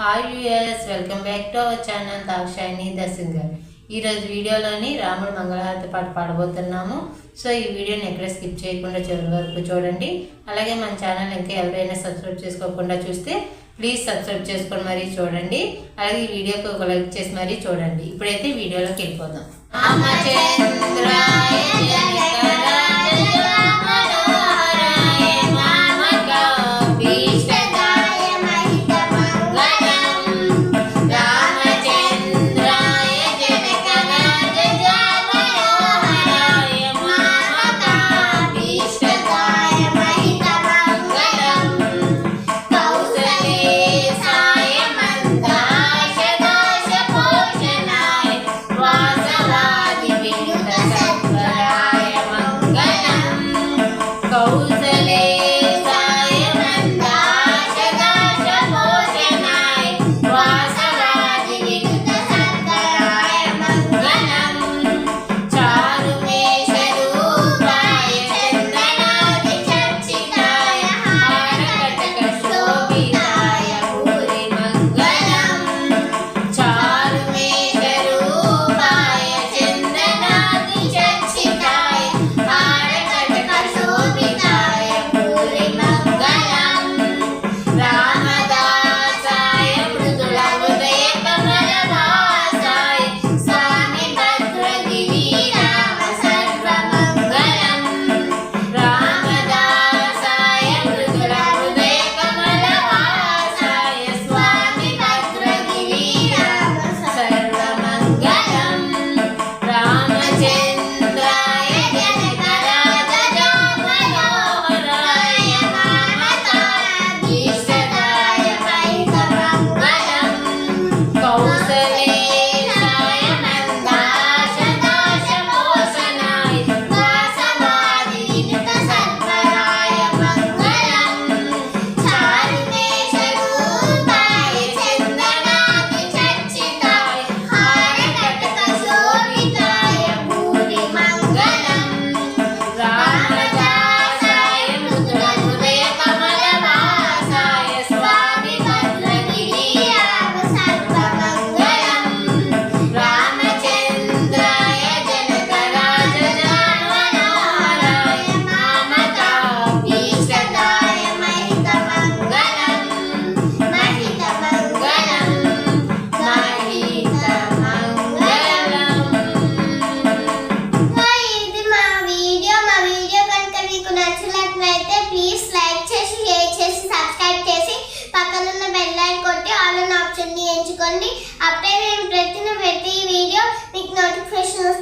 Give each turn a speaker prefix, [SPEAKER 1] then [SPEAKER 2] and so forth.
[SPEAKER 1] Hi us welcome back to our channel Dakshayani Darshan గారు ఈరోజు వీడియోలోని రాముడు మంగళహారతి పాట పాడబోతున్నాము. సో ఈ వీడియోని ఎక్కడ స్కిప్ చేయకుండా చివరి వరకు చూడండి. అలాగే మన ఛానల్ ఇంకా ఎవరైనా సబ్స్క్రైబ్ చేసుకోకుండా చూస్తే ప్లీజ్ సబ్స్క్రైబ్ చేసుకొని మరీ చూడండి. అలాగే ఈ వీడియోకి ఒక లైక్ చేసి మరీ చూడండి. ఇప్పుడైతే వీడియోలోకి వెళ్ళిపోదాం.
[SPEAKER 2] చేసుకోండి. అప్పుడే మేము పెట్టిన ప్రతి వీడియో మీకు నోటిఫికేషన్ వస్తుంది